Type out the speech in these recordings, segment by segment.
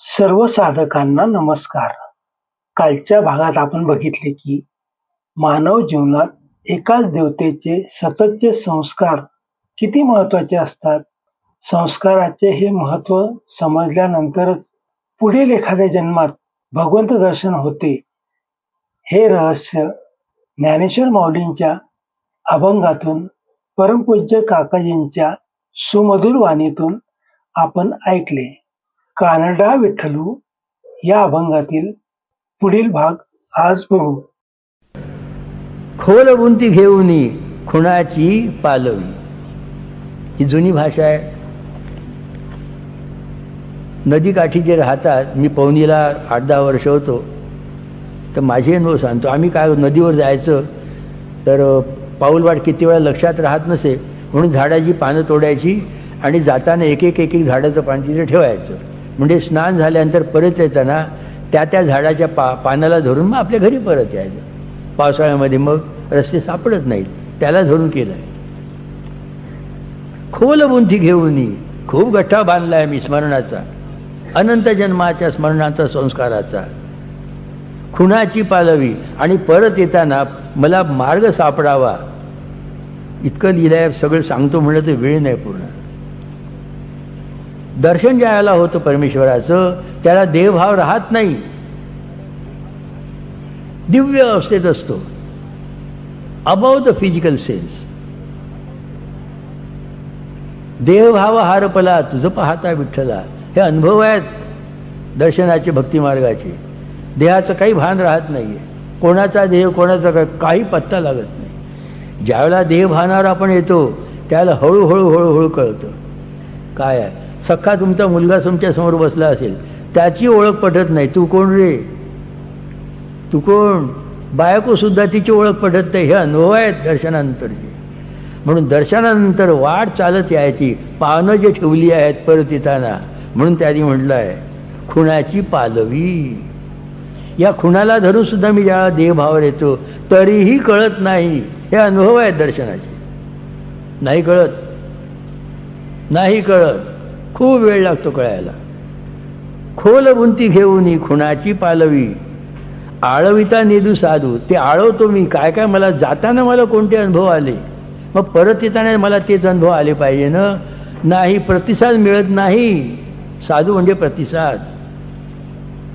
सर्व साधकांना नमस्कार. कालच्या भागात आपण बघितले की मानव जीवनात एकाच देवतेचे सततचे संस्कार किती महत्त्वाचे असतात? संस्काराचे हे महत्त्व समजल्यानंतरच पुढील एखाद्या जन्मात भगवंत दर्शन होते. हे रहस्य ज्ञानेश्वर माऊलींच्या अभंगातून परमपूज्य काकाजींच्या सुमधुर वाणीतून आपण ऐकले. कानडा विठ्ठलू या अभंगातील पुढील भाग आज बघू. खोल बुंती घेऊन खुणाची पालवी. ही जुनी भाषा आहे. नदीकाठी जे राहतात मी पवनीला आठ दहा वर्ष होतो. तर माझे अनुभव सांगतो आम्ही काय नदीवर जायचं तर पाऊलवाट किती वेळा लक्षात राहत नसे म्हणून झाडाची पानं तोडायची आणि जाताना एक एक एक एक झाडाचं पान तिथे ठेवायचं. म्हणजे स्नान झाल्यानंतर परत येताना त्या त्या झाडाच्या पा पानाला धरून मग आपल्या घरी परत यायचं. पावसाळ्यामध्ये मग रस्ते सापडत नाहीत. त्याला धरून केलं खोल बुंथी घेऊन खूप गठ्ठा बांधलाय मी स्मरणाचा. अनंत जन्माच्या स्मरणाचा संस्काराचा. खुणाची पालवी. आणि परत येताना मला मार्ग सापडावा. इतकं लिहिलंय सगळं सांगतो म्हणलं तर वेळ नाही पूर्ण. दर्शन ज्याला होतं परमेश्वराचं त्याला देवभाव राहत नाही. दिव्य अवस्थेत असतो. अबाव द फिजिकल सेन्स देवभाव हारपला तुझं पाहता विठ्ठला. हे अनुभव आहेत दर्शनाचे भक्तिमार्गाचे. देहाचं काही भान राहत नाहीये. कोणाचा देह कोणाचा काय काही पत्ता लागत नाही. ज्यावेळेला देह भानावर आपण येतो त्याला हळूहळू हळूहळू कळतं. काय आहे? सख्खा तुमचा मुलगा तुमच्यासमोर बसला असेल त्याची ओळख पटत नाही. तू कोण रे? तू कोण? बायको सुद्धा तिची ओळख पटत नाही. हे अनुभव आहेत दर्शनानंतरचे. म्हणून दर्शनानंतर वाट चालत यायची. पानं जे ठेवली आहेत परत येताना म्हणून त्यांनी म्हटलं आहे खुणाची पालवी. या खुणाला धरून सुद्धा मी ज्यावेळा देहभावर येतो तरीही कळत नाही. हे अनुभव आहेत दर्शनाचे. नाही कळत. नाही कळत. खूप वेळ लागतो कळायला. खोल बुंती घेऊन खुणाची पालवी. आळविता निधू साधू ते आळवतो मी. काय काय मला जाताना मला कोणते अनुभव आले? मग परत येताना मला तेच अनुभव आले पाहिजे ना? नाही प्रतिसाद मिळत नाही. साधू म्हणजे प्रतिसाद.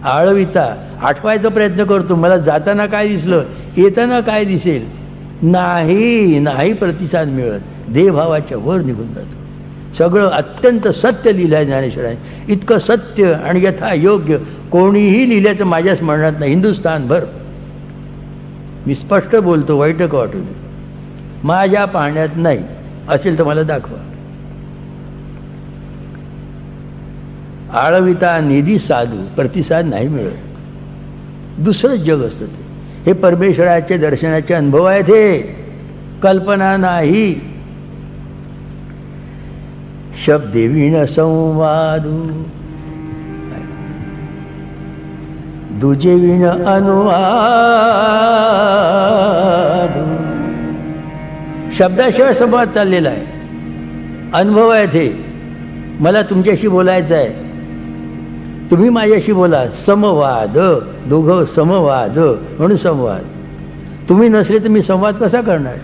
आळविता आठवायचा प्रयत्न करतो. मला जाताना काय दिसलं? येताना काय दिसेल? नाही नाही प्रतिसाद मिळत. देहभावाच्या वर निघून जातो. सगळं अत्यंत सत्य लिहिलं आहे ज्ञानेश्वराने. इतकं सत्य आणि यथा योग्य कोणीही लिहिल्याचं माझ्या स्मरणात नाही. हिंदुस्थानभर. मी स्पष्ट बोलतो वाईट का वाटू माझ्या पाहण्यात नाही. असेल तर मला दाखवा. आळविता निधी साधू प्रतिसाद नाही मिळत. दुसरंच जग असतं ते. हे परमेश्वराचे दर्शनाचे अनुभव आहेत हे. कल्पना नाही. शब्देवीण संवादू दुजे विण अनुवादू शब्दाशिवाय संवाद चाललेला आहे. अनुभव आहे हे. मला तुमच्याशी बोलायचं आहे. तुम्ही माझ्याशी बोला. समवाद. दोघं समवाद. म्हणून संवाद. तुम्ही नसले तर मी संवाद कसा करणार?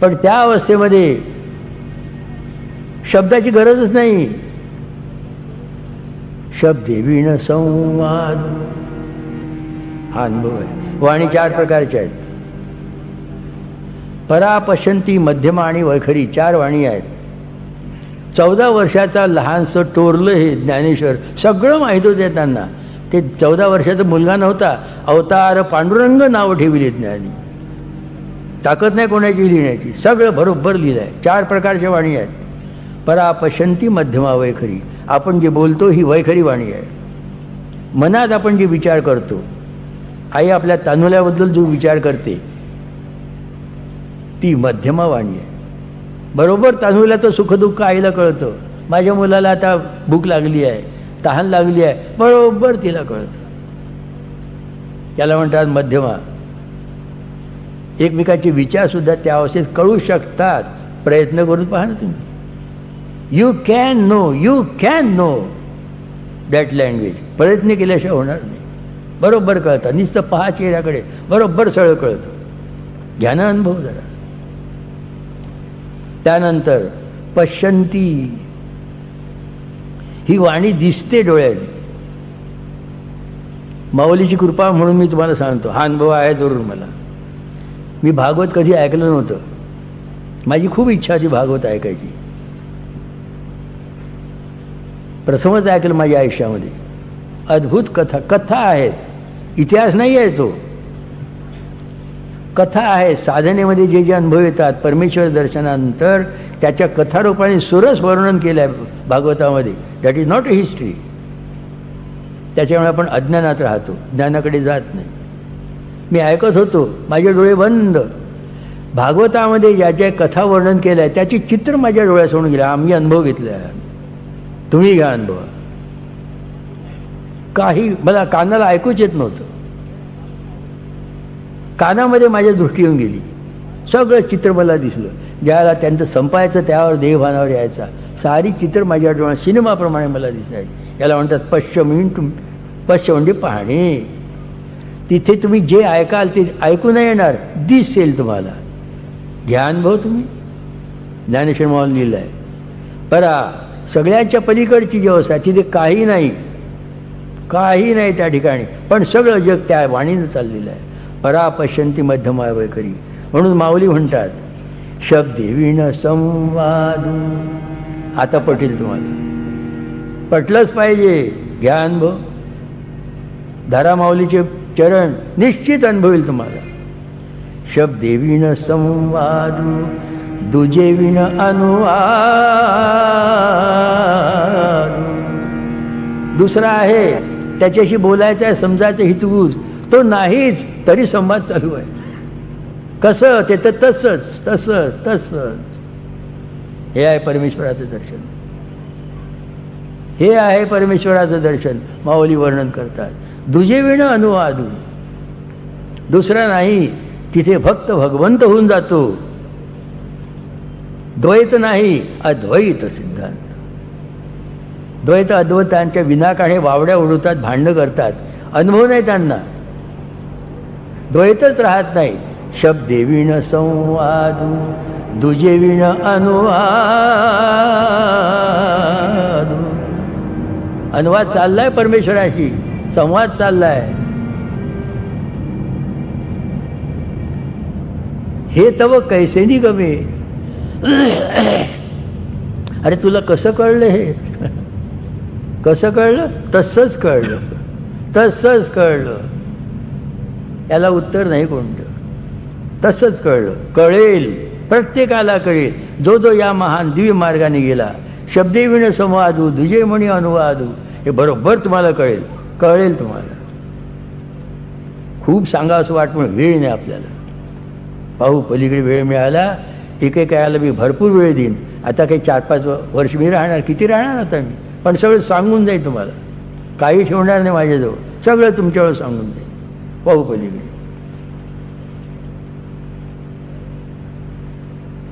पण त्या अवस्थेमध्ये शब्दाची गरजच नाही. शब्दे विण संवाद. हा अनुभव आहे. वाणी चार प्रकारच्या आहेत. परापशंती मध्यमा आणि वैखरी चार वाणी आहेत. चौदा वर्षाचा लहानसं टोरलं हे ज्ञानेश्वर सगळं माहीत होते त्यांना. ते चौदा वर्षाचा मुलगा नव्हता. अवतार पांडुरंग नाव ठेवली ज्ञानी. ताकद नाही कोणाची लिहिण्याची. सगळं बरोबर लिहिलं आहे चार प्रकारच्या वाणी आहेत. परापशंती मध्यमा वैखरी. आपण जे बोलतो ही वैखरी वाणी आहे. मनात आपण जे विचार करतो आई आपल्या तानुल्याबद्दल जो विचार करते ती मध्यमा वाणी आहे. बरोबर तांदुल्याचं सुखदुःख आईला कळतं. माझ्या मुलाला आता भूक लागली आहे तहान लागली आहे बरोबर तिला कळतं. याला म्हणतात मध्यमा. एकमेकाचे विचार सुद्धा त्या अवस्थेत कळू शकतात. प्रयत्न करून पहा ना तुम्ही. You can know you can know that language प्रयत्न केल्याशिवाय होणार नाही. बरोबर कळतं. नुसतं पहा चेहऱ्याकडे. बरोबर सगळं कळतं. घ्या ना अनुभव जरा. त्यानंतर पश्यंती. ही वाणी दिसते डोळ्याने माऊलीची कृपा म्हणून मी तुम्हाला सांगतो. हा अनुभव आहे जरूर मला. मी भागवत कधी ऐकलं नव्हतं. माझी खूप इच्छा होती भागवत ऐकायची. प्रथमच ऐकलं माझ्या आयुष्यामध्ये. अद्भुत कथा कथा आहेत इतिहास नाही आहे तो. कथा आहे. साधनेमध्ये जे जे अनुभव येतात परमेश्वर दर्शनानंतर त्याच्या कथारूपाने सुरस वर्णन केलं आहे भागवतामध्ये. That is not a history त्याच्यामुळे आपण अज्ञानात राहतो. ज्ञानाकडे जात नाही. मी ऐकत होतो. माझे डोळे बंद. भागवतामध्ये ज्या ज्या कथा वर्णन केलं आहे त्याची चित्र माझ्या डोळ्यासमोर गेलं. आम्ही अनुभव घेतला. आहे तुम्ही घ्या अनुभव. काही मला कानाला ऐकूच येत नव्हतं. कानामध्ये माझ्या दृष्टी येऊन गेली. सगळं चित्र मला दिसलं. ज्याला त्यांचं संपायचं त्यावर देहभानावर यायचा. सारी चित्र माझ्या डोळ्यात सिनेमाप्रमाणे मला दिसायची याला म्हणतात पश्च पश्च म्हणजे पाहणे. तिथे तुम्ही जे ऐकाल ते ऐकू नाही येणार दिसेल तुम्हाला. ध्यान भाऊ तुम्ही. ज्ञानेश्वर मॉल लिहिलं आहे परा सगळ्यांच्या पलीकडची जी अवस्था तिथे काही नाही. काही नाही त्या ठिकाणी. पण सगळं जग त्या वाणीनं चाललेलं आहे. परा पश्यंती मध्यमाय वैखरी म्हणून माऊली म्हणतात शब्देवीण संवाद. आता पटेल तुम्हाला. पटलंच पाहिजे. घ्या अनुभव धारा माऊलीचे चरण निश्चित अनुभवेल तुम्हाला. शब्देवीण संवाद. दुजेविण अनुवाद. दुसरा आहे त्याच्याशी बोलायचं आहे समजायचं हितगुज. तो नाहीच तरी संवाद चालू आहे. कसं ते तर तसंच तसंच तसंच. हे आहे परमेश्वराचं दर्शन. हे आहे परमेश्वराचं दर्शन. माऊली वर्णन करतात. दुजे विण अनुवादू दुसरा नाही तिथे भक्त भगवंत होऊन जातो. द्वैत नाही अद्वैत सिद्धांत. द्वैत अद्वैतांच्या विनाकाणे वावड्या उडवतात भांडणं करतात अनुभव नाही त्यांना. द्वैतच राहत नाही. शब्देविण संवाद दुजेविण अनुवाद. अनुवाद चाललाय परमेश्वराशी संवाद चाललाय. हे तव कैसेनी गमे. अरे तुला कसं कळलं हे? कसं कळलं? तसंच कळलं. तसंच कळलं. याला उत्तर नाही कोणतं. तसंच कळलं. कळेल. प्रत्येकाला कळेल. जो जो या महान दिव्य मार्गाने गेला शब्देविण संवादू दुजे अनुवादू हे बरोबर तुम्हाला कळेल. कळेल तुम्हाला. खूप सांगा असं वाटणं वेळ नाही आपल्याला. पाहू पलीकडे वेळ मिळाला. एकेकाला मी भरपूर वेळ देईन. आता काही चार पाच वर्ष मी राहणार किती राहणार आता मी? पण सगळं सांगून जाईल तुम्हाला. काही ठेवणार नाही माझ्याजवळ. सगळं तुमच्यावर सांगून जाईल पाहू पलीकडे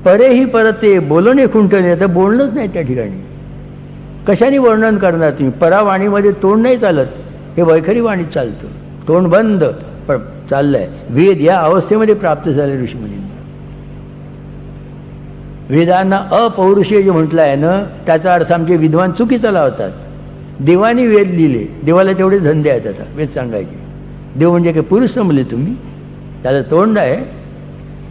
परेही ते बोलणे खुंटणे तर बोलणंच नाही त्या ठिकाणी. कशाने वर्णन करणार तुम्ही? परावाणीमध्ये तोंड नाही चालत. हे वैखरी वाणीत चालतं. तोंड बंद पण चाललंय. वेद या अवस्थेमध्ये प्राप्त झाले ऋषीमुनींना वेदांना अपौरुषीय जे म्हटलं आहे ना त्याचा अर्थ आमचे विद्वान चुकीचा लावतात. देवानी वेद लिहिले देवाला तेवढे धंदे आहेत आता वेद सांगायचे. देव म्हणजे काही पुरुष समजले तुम्ही? त्याला तोंड आहे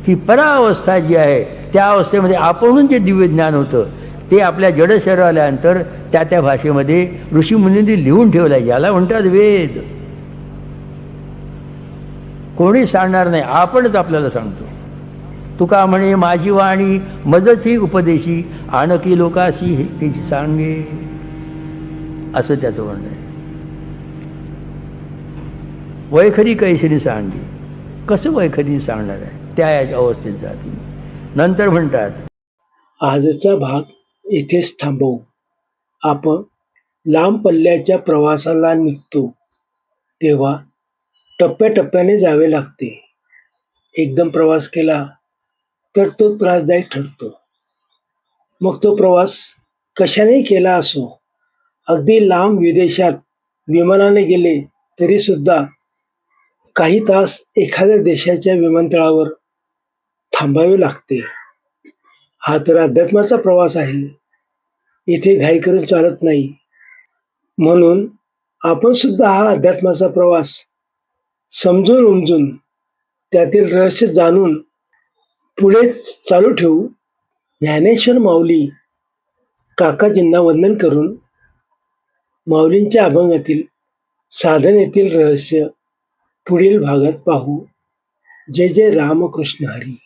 ही परावस्था जी आहे त्या अवस्थेमध्ये आपणून जे दिव्य ज्ञान होतं ते आपल्या जड शरीर आल्यानंतर त्या त्या भाषेमध्ये ऋषीमुनींनी लिहून ठेवलं आहे याला म्हणतात वेद. कोणी सांगणार नाही आपणच आपल्याला सांगतो. तुका म्हणे माझी वाणी मजची उपदेशी आणखी लोकाशी हे तिची सांगे. असं त्याचं म्हणणं आहे. वैखरी कैसरी सांगे. कसं वैखरी सांगणार आहे? त्या याच्या अवस्थेत जातील नंतर म्हणतात आजचा भाग इथेच थांबवू. आपण लांब पल्ल्याच्या प्रवासाला निघतो. तेव्हा टप्प्याटप्प्याने जावे लागते. एकदम प्रवास केला तर तो त्रासदायक ठरतो. मग तो प्रवास कशानेही केला असो अगदी लांब विदेशात विमानाने गेले तरी सुद्धा काही तास एखाद्या देशाच्या विमानतळावर थांबावे लागते. हा तर अध्यात्माचा प्रवास आहे. इथे घाई करून चालत नाही. म्हणून आपण सुद्धा हा अध्यात्माचा प्रवास समजून उमजून त्यातील रहस्य जाणून पुढे चालू ठेवू. ज्ञानेश्वर माऊली काकाजींना वंदन करून माऊलींच्या अभंगातील साधनेतील रहस्य पुढील भागात पाहू. जय जय रामकृष्ण हरी.